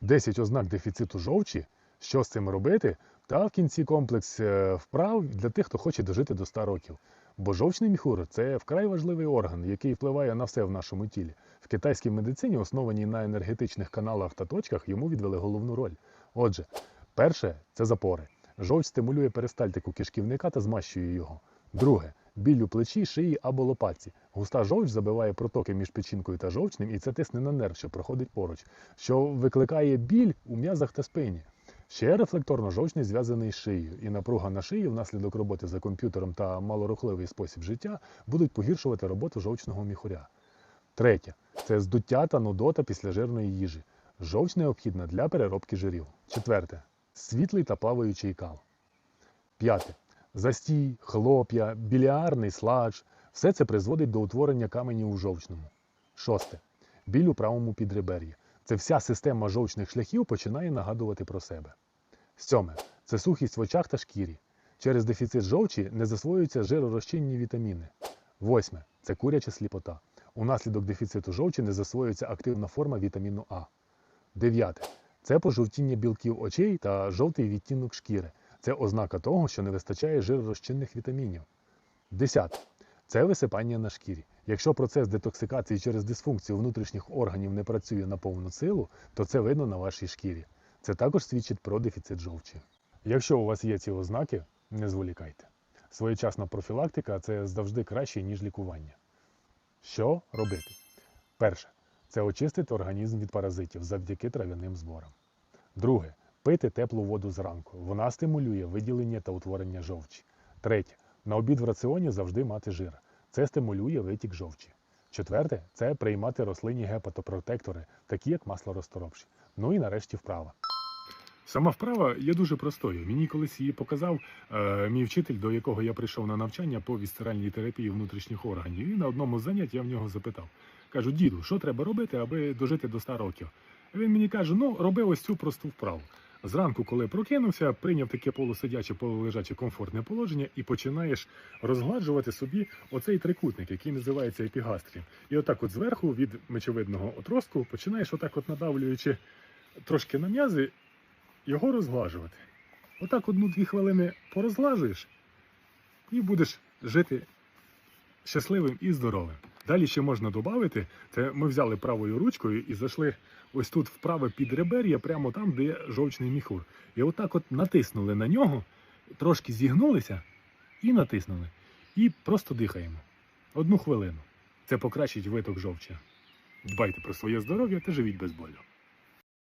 10 ознак дефіциту жовчі, що з цим робити, та в кінці комплекс е, вправ для тих, хто хоче дожити до 100 років. Бо жовчний міхур це вкрай важливий орган, який впливає на все в нашому тілі. В китайській медицині, основаній на енергетичних каналах та точках, йому відвели головну роль. Отже, перше це запори. Жовч стимулює перистальтику кишківника та змащує його. Друге біль у плечі, шиї або лопатці. Густа жовч забиває протоки між печінкою та жовчним, і це тисне на нерв, що проходить поруч, що викликає біль у м'язах та спині. Ще рефлекторно жовчний зв'язаний з шиєю, і напруга на шиї внаслідок роботи за комп'ютером та малорухливий спосіб життя будуть погіршувати роботу жовчного міхуря. Третє це здуття та нудота після жирної їжі. Жовч необхідна для переробки жирів. Четверте світлий та плаваючий кал. П'яте застій, хлоп'я, біліарний сладж. Все це призводить до утворення каменів у жовчному. Шосте. Біль у правому підребер'ї. Це вся система жовчних шляхів починає нагадувати про себе. Сьоме. Це сухість в очах та шкірі. Через дефіцит жовчі не засвоюються жиророзчинні вітаміни. Восьме. Це куряча сліпота. Унаслідок дефіциту жовчі не засвоюється активна форма вітаміну А. Дев'яте. Це пожовтіння білків очей та жовтий відтінок шкіри. Це ознака того, що не вистачає жиророзчинних вітамінів. Десяте. Це висипання на шкірі. Якщо процес детоксикації через дисфункцію внутрішніх органів не працює на повну силу, то це видно на вашій шкірі. Це також свідчить про дефіцит жовчі. Якщо у вас є ці ознаки, не зволікайте. Своєчасна профілактика це завжди краще, ніж лікування. Що робити? Перше це очистити організм від паразитів завдяки трав'яним зборам. Друге пити теплу воду зранку. Вона стимулює виділення та утворення жовчі. Третє на обід в раціоні завжди мати жир. Це стимулює витік жовчі. Четверте це приймати рослинні гепатопротектори, такі як масло розторопші. Ну і нарешті вправа. Сама вправа є дуже простою. Мені колись її показав е, мій вчитель, до якого я прийшов на навчання по вісцеральній терапії внутрішніх органів. І на одному з занять я в нього запитав: кажу, діду, що треба робити, аби дожити до 100 років? Він мені каже: ну, роби ось цю просту вправу. Зранку, коли прокинувся, прийняв таке полусидяче, полулежаче комфортне положення і починаєш розгладжувати собі оцей трикутник, який називається епігастрієм. І отак, от зверху від мечовидного отростку, починаєш отак, от надавлюючи трошки на м'язи, його розглажувати. Отак одну-дві хвилини порозглажуєш і будеш жити щасливим і здоровим. Далі ще можна додати, це ми взяли правою ручкою і зайшли ось тут вправо під ребер'я, прямо там, де є жовчний міхур. І отак от натиснули на нього, трошки зігнулися і натиснули. І просто дихаємо. Одну хвилину. Це покращить виток жовча. Дбайте про своє здоров'я та живіть без болю.